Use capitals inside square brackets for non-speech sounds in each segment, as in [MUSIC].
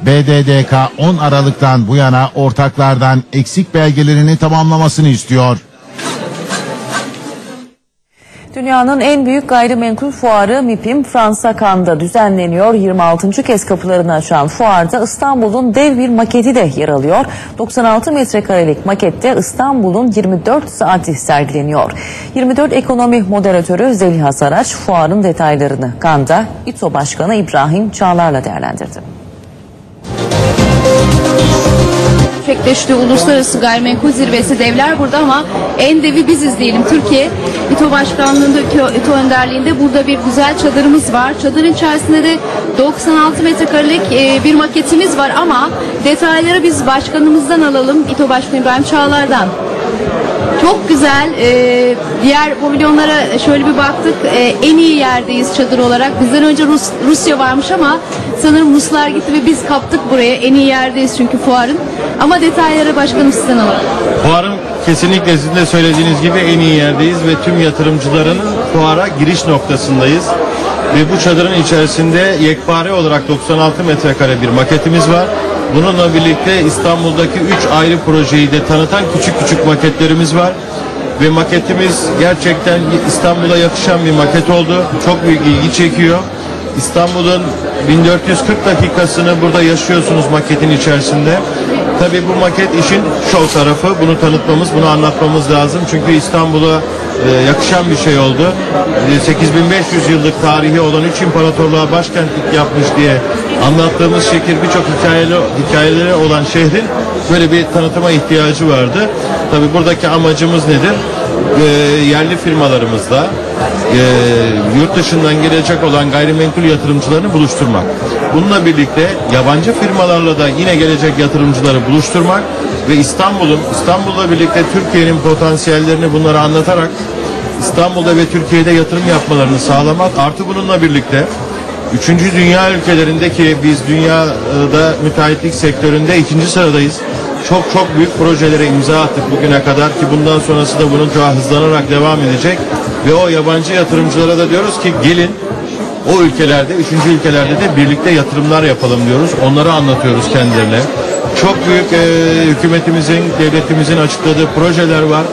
BDDK 10 Aralık'tan bu yana ortaklardan eksik belgelerini tamamlamasını istiyor. Dünyanın en büyük gayrimenkul fuarı MIPIM Fransa Cannes'da düzenleniyor. 26. kez kapılarını açan fuarda İstanbul'un dev bir maketi de yer alıyor. 96 metrekarelik makette İstanbul'un 24 saati sergileniyor. 24 ekonomi moderatörü Zeliha Saraç fuarın detaylarını Cannes'da İTO Başkanı İbrahim Çağlar'la değerlendirdi. Gerçekleşti uluslararası gayrimenkul zirvesi devler burada ama en devi biziz diyelim Türkiye. İTO Başkanlığı'nda İTO önderliğinde burada bir güzel çadırımız var. Çadırın içerisinde de 96 metrekarelik e, bir maketimiz var ama detayları biz başkanımızdan alalım. İTO Başkanı İbrahim Çağlar'dan. Çok güzel. Ee, diğer pavilyonlara şöyle bir baktık. Ee, en iyi yerdeyiz çadır olarak. Bizden önce Rus, Rusya varmış ama sanırım Ruslar gitti ve biz kaptık buraya. En iyi yerdeyiz çünkü fuarın. Ama detayları başkanım sizden alalım. Fuarın kesinlikle sizin de söylediğiniz gibi en iyi yerdeyiz ve tüm yatırımcıların fuara giriş noktasındayız. Ve bu çadırın içerisinde yekpare olarak 96 metrekare bir maketimiz var. Bununla birlikte İstanbul'daki 3 ayrı projeyi de tanıtan küçük küçük maketlerimiz var. Ve maketimiz gerçekten İstanbul'a yakışan bir maket oldu. Çok büyük ilgi çekiyor. İstanbul'un 1440 dakikasını burada yaşıyorsunuz maketin içerisinde. Tabii bu maket işin şov tarafı. Bunu tanıtmamız, bunu anlatmamız lazım. Çünkü İstanbul'a e, yakışan bir şey oldu. E, 8500 yıllık tarihi olan 3 imparatorluğa başkentlik yapmış diye anlattığımız şehir birçok hikayeli, hikayeleri olan şehrin böyle bir tanıtıma ihtiyacı vardı. Tabii buradaki amacımız nedir? E, yerli firmalarımızla e, yurt dışından gelecek olan gayrimenkul yatırımcılarını buluşturmak. Bununla birlikte yabancı firmalarla da yine gelecek yatırımcıları buluşturmak ve İstanbul'un İstanbul'la birlikte Türkiye'nin potansiyellerini bunlara anlatarak İstanbul'da ve Türkiye'de yatırım yapmalarını sağlamak artı bununla birlikte Üçüncü dünya ülkelerindeki biz dünyada müteahhitlik sektöründe ikinci sıradayız. Çok çok büyük projelere imza attık bugüne kadar ki bundan sonrası da bunun daha hızlanarak devam edecek. Ve o yabancı yatırımcılara da diyoruz ki gelin o ülkelerde, üçüncü ülkelerde de birlikte yatırımlar yapalım diyoruz. Onları anlatıyoruz kendilerine. Çok büyük e, hükümetimizin, devletimizin açıkladığı projeler var.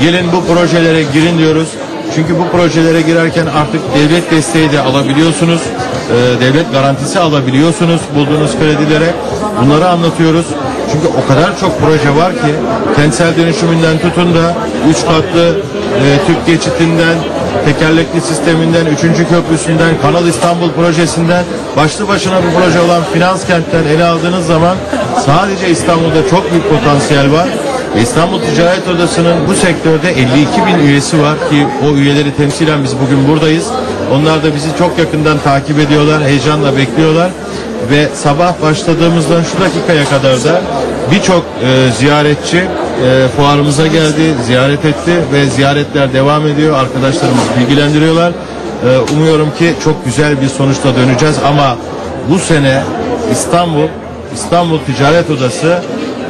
Gelin bu projelere girin diyoruz. Çünkü bu projelere girerken artık devlet desteği de alabiliyorsunuz. E, devlet garantisi alabiliyorsunuz bulduğunuz kredilere. Bunları anlatıyoruz. Çünkü o kadar çok proje var ki kentsel dönüşümünden tutun da üç katlı e, Türk geçitinden tekerlekli sisteminden, 3. köprüsünden, Kanal İstanbul projesinden, başlı başına bir proje olan finans kentten ele aldığınız zaman sadece İstanbul'da çok büyük potansiyel var. İstanbul Ticaret Odası'nın bu sektörde 52 bin üyesi var ki o üyeleri temsilen biz bugün buradayız. Onlar da bizi çok yakından takip ediyorlar, heyecanla bekliyorlar ve sabah başladığımızdan şu dakikaya kadar da birçok e, ziyaretçi e, fuarımıza geldi, ziyaret etti ve ziyaretler devam ediyor. Arkadaşlarımız bilgilendiriyorlar. E, umuyorum ki çok güzel bir sonuçla döneceğiz ama bu sene İstanbul İstanbul Ticaret Odası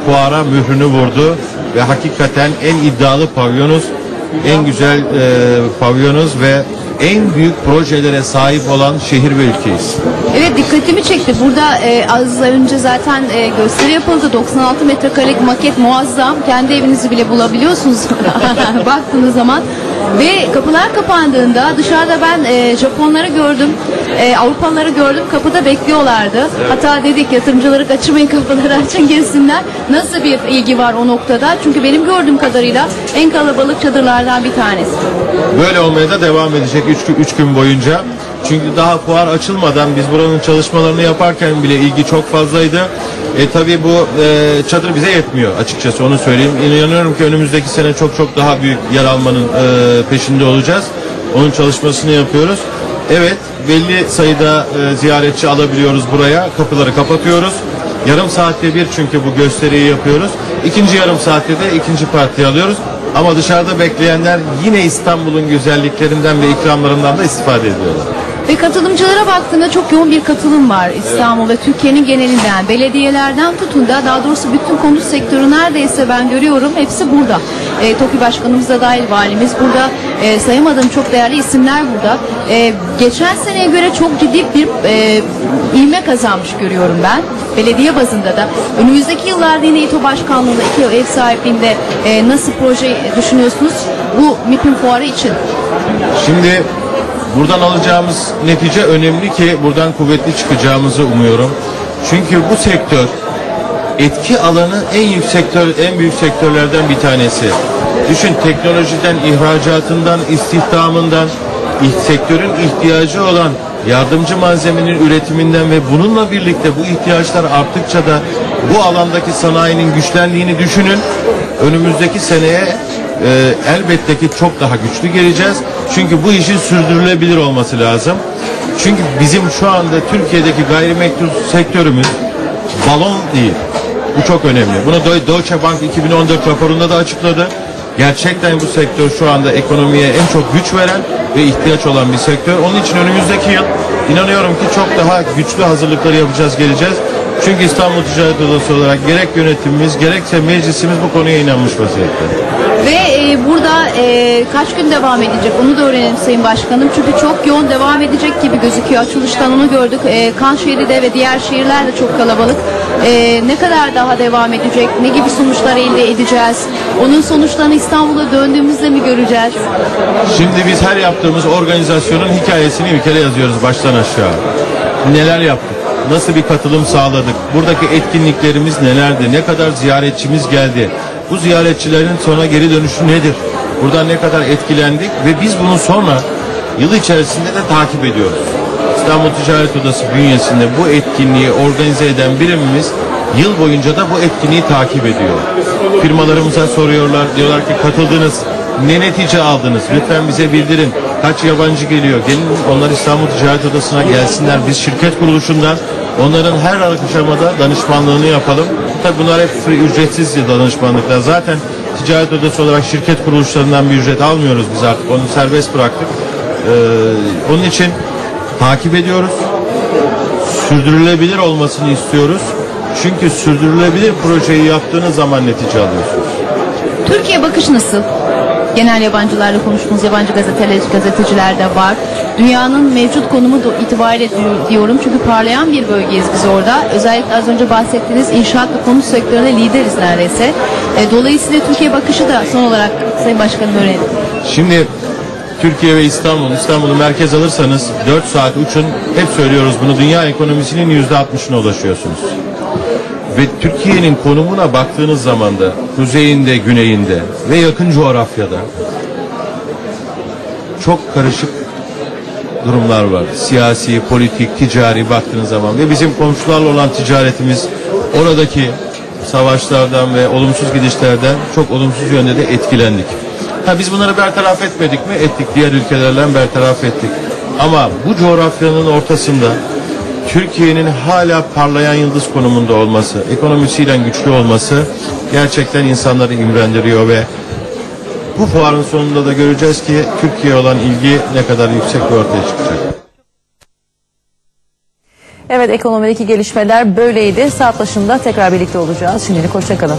fuara mührünü vurdu ve hakikaten en iddialı pavyonuz, en güzel e, pavyonuz ve en büyük projelere sahip olan şehir ve ülkeyiz. Evet dikkatimi çekti. Burada e, az önce zaten e, gösteri yapıldı. 96 metrekarelik maket muazzam. Kendi evinizi bile bulabiliyorsunuz [LAUGHS] baktığınız zaman. Ve kapılar kapandığında dışarıda ben e, Japonları gördüm, e, Avrupalıları gördüm kapıda bekliyorlardı. Hatta dedik yatırımcıları kaçırmayın [LAUGHS] kapıları açın girsinler. Nasıl bir ilgi var o noktada? Çünkü benim gördüğüm kadarıyla en kalabalık çadırlardan bir tanesi. Böyle olmaya da devam edecek 3 gün boyunca. Çünkü daha fuar açılmadan biz buranın çalışmalarını yaparken bile ilgi çok fazlaydı. E tabi bu e, çadır bize yetmiyor açıkçası onu söyleyeyim. İnanıyorum ki önümüzdeki sene çok çok daha büyük yer almanın e, peşinde olacağız. Onun çalışmasını yapıyoruz. Evet belli sayıda e, ziyaretçi alabiliyoruz buraya. Kapıları kapatıyoruz. Yarım saatte bir çünkü bu gösteriyi yapıyoruz. İkinci yarım saatte de ikinci partiyi alıyoruz. Ama dışarıda bekleyenler yine İstanbul'un güzelliklerinden ve ikramlarından da istifade ediyorlar. Ve katılımcılara baktığında çok yoğun bir katılım var İstanbul ve Türkiye'nin genelinden. Belediyelerden tutun da daha doğrusu bütün konut sektörü neredeyse ben görüyorum hepsi burada. E, TOKİ Başkanımız da dahil valimiz burada. E, sayamadığım çok değerli isimler burada. E, geçen seneye göre çok ciddi bir e, ivme kazanmış görüyorum ben. Belediye bazında da. Önümüzdeki yıllarda yine İTO Başkanlığı'nda iki ev sahipliğinde e, nasıl proje düşünüyorsunuz bu MİPİM fuarı için? Şimdi buradan alacağımız netice önemli ki buradan kuvvetli çıkacağımızı umuyorum. Çünkü bu sektör etki alanı en yüksek sektör, en büyük sektörlerden bir tanesi. Düşün teknolojiden, ihracatından, istihdamından, ih- sektörün ihtiyacı olan yardımcı malzemenin üretiminden ve bununla birlikte bu ihtiyaçlar arttıkça da bu alandaki sanayinin güçlendiğini düşünün. Önümüzdeki seneye e, elbette ki çok daha güçlü geleceğiz. Çünkü bu işin sürdürülebilir olması lazım. Çünkü bizim şu anda Türkiye'deki gayrimenkul sektörümüz balon değil. Bu çok önemli. Bunu Deutsche Bank 2014 raporunda da açıkladı. Gerçekten bu sektör şu anda ekonomiye en çok güç veren ve ihtiyaç olan bir sektör. Onun için önümüzdeki yıl inanıyorum ki çok daha güçlü hazırlıkları yapacağız, geleceğiz. Çünkü İstanbul Ticaret Odası olarak gerek yönetimimiz gerekse meclisimiz bu konuya inanmış vaziyette. Ve e, burada e, kaç gün devam edecek onu da öğrenelim Sayın Başkanım. Çünkü çok yoğun devam edecek gibi gözüküyor. Açılıştan onu gördük. E, Kanşehir'de de ve diğer şehirler de çok kalabalık. E, ne kadar daha devam edecek? Ne gibi sonuçlar elde edeceğiz? Onun sonuçlarını İstanbul'a döndüğümüzde mi göreceğiz? Şimdi biz her yaptığımız organizasyonun hikayesini bir kere yazıyoruz baştan aşağı. Neler yaptık? Nasıl bir katılım sağladık? Buradaki etkinliklerimiz nelerdi? Ne kadar ziyaretçimiz geldi? Bu ziyaretçilerin sonra geri dönüşü nedir? Buradan ne kadar etkilendik ve biz bunu sonra yıl içerisinde de takip ediyoruz. İstanbul Ticaret Odası bünyesinde bu etkinliği organize eden birimimiz yıl boyunca da bu etkinliği takip ediyor. Firmalarımıza soruyorlar, diyorlar ki katıldınız, ne netice aldınız? Lütfen bize bildirin. Kaç yabancı geliyor? Gelin onlar İstanbul Ticaret Odası'na gelsinler. Biz şirket kuruluşundan onların her aşamada danışmanlığını yapalım. Tabi bunlar hep free, ücretsiz danışmanlıklar. Zaten Ticaret Odası olarak şirket kuruluşlarından bir ücret almıyoruz biz artık. Onu serbest bıraktık. Ee, onun için takip ediyoruz. Sürdürülebilir olmasını istiyoruz. Çünkü sürdürülebilir projeyi yaptığınız zaman netice alıyorsunuz. Türkiye bakış nasıl? Genel yabancılarla konuştuğumuz yabancı gazeteler, gazeteciler de var. Dünyanın mevcut konumu itibariyle di- diyorum çünkü parlayan bir bölgeyiz biz orada. Özellikle az önce bahsettiğiniz inşaat ve konut sektöründe lideriz neredeyse. E, dolayısıyla Türkiye bakışı da son olarak Sayın Başkanım öğrenelim. Şimdi Türkiye ve İstanbul, İstanbul'u merkez alırsanız 4 saat uçun. Hep söylüyoruz bunu. Dünya ekonomisinin %60'ına ulaşıyorsunuz. Ve Türkiye'nin konumuna baktığınız zaman da kuzeyinde, güneyinde ve yakın coğrafyada çok karışık durumlar var. Siyasi, politik, ticari baktığınız zaman ve bizim komşularla olan ticaretimiz oradaki savaşlardan ve olumsuz gidişlerden çok olumsuz yönde de etkilendik. Ha biz bunları bertaraf etmedik mi? Ettik. Diğer ülkelerle bertaraf ettik. Ama bu coğrafyanın ortasında Türkiye'nin hala parlayan yıldız konumunda olması, ekonomisiyle güçlü olması gerçekten insanları imrendiriyor ve bu fuarın sonunda da göreceğiz ki Türkiye olan ilgi ne kadar yüksek ve ortaya çıkacak. Evet ekonomideki gelişmeler böyleydi. Saat başında tekrar birlikte olacağız. Şimdilik hoşçakalın.